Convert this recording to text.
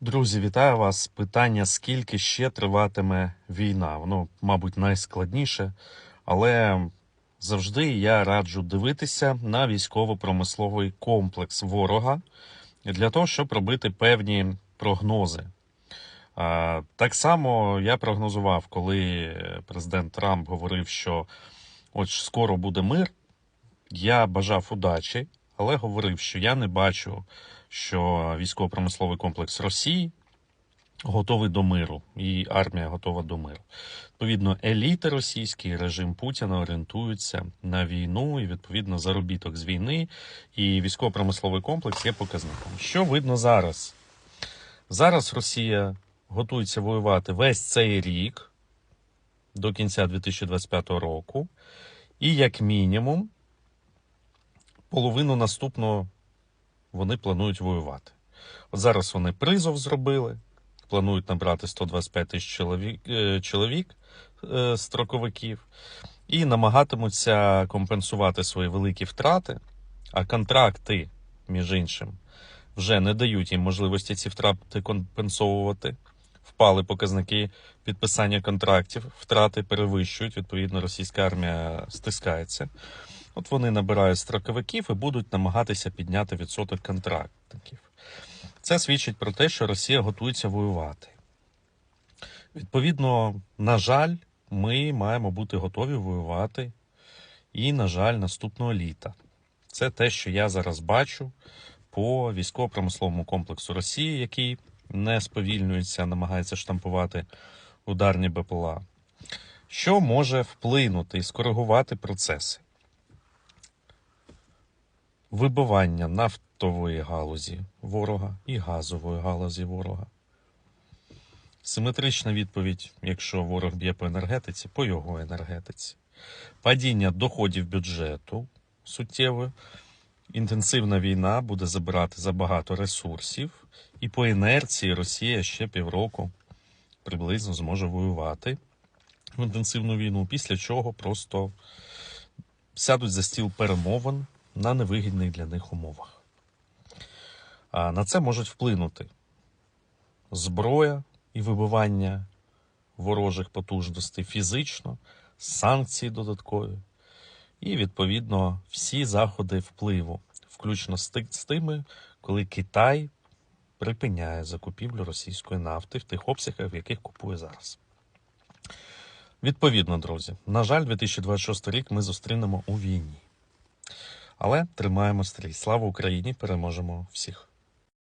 Друзі, вітаю вас. Питання: скільки ще триватиме війна? Воно, мабуть, найскладніше, але завжди я раджу дивитися на військово-промисловий комплекс ворога для того, щоб робити певні прогнози. Так само я прогнозував, коли президент Трамп говорив, що от скоро буде мир. Я бажав удачі, але говорив, що я не бачу, що військово-промисловий комплекс Росії готовий до миру, і армія готова до миру. Відповідно, еліти російські, режим Путіна орієнтуються на війну і відповідно заробіток з війни. І військово-промисловий комплекс є показником. Що видно зараз? Зараз Росія готується воювати весь цей рік до кінця 2025 року, і як мінімум половину наступного вони планують воювати. От зараз вони призов зробили, планують набрати 125 тисяч чоловік, е, чоловік е, строковиків і намагатимуться компенсувати свої великі втрати, а контракти, між іншим, вже не дають їм можливості ці втрати компенсовувати. Впали показники підписання контрактів, втрати перевищують. Відповідно, російська армія стискається. От вони набирають строковиків і будуть намагатися підняти відсоток контрактників. Це свідчить про те, що Росія готується воювати. Відповідно, на жаль, ми маємо бути готові воювати і, на жаль, наступного літа. Це те, що я зараз бачу по військово-промисловому комплексу Росії, який не сповільнюється, намагається штампувати ударні БПЛА. Що може вплинути і скоригувати процеси? Вибивання нафтової галузі ворога і газової галузі ворога. Симетрична відповідь, якщо ворог б'є по енергетиці, по його енергетиці. Падіння доходів бюджету суттєве. Інтенсивна війна буде забирати забагато ресурсів, і по інерції Росія ще півроку приблизно зможе воювати в інтенсивну війну, після чого просто сядуть за стіл перемовин на невигідних для них умовах. А на це можуть вплинути зброя і вибивання ворожих потужностей фізично, санкції додаткові, і, відповідно, всі заходи впливу, включно з тими, коли Китай припиняє закупівлю російської нафти в тих обсягах, в яких купує зараз. Відповідно, друзі, на жаль, 2026 рік ми зустрінемо у війні. Але тримаємо стрій. Слава Україні! Переможемо всіх!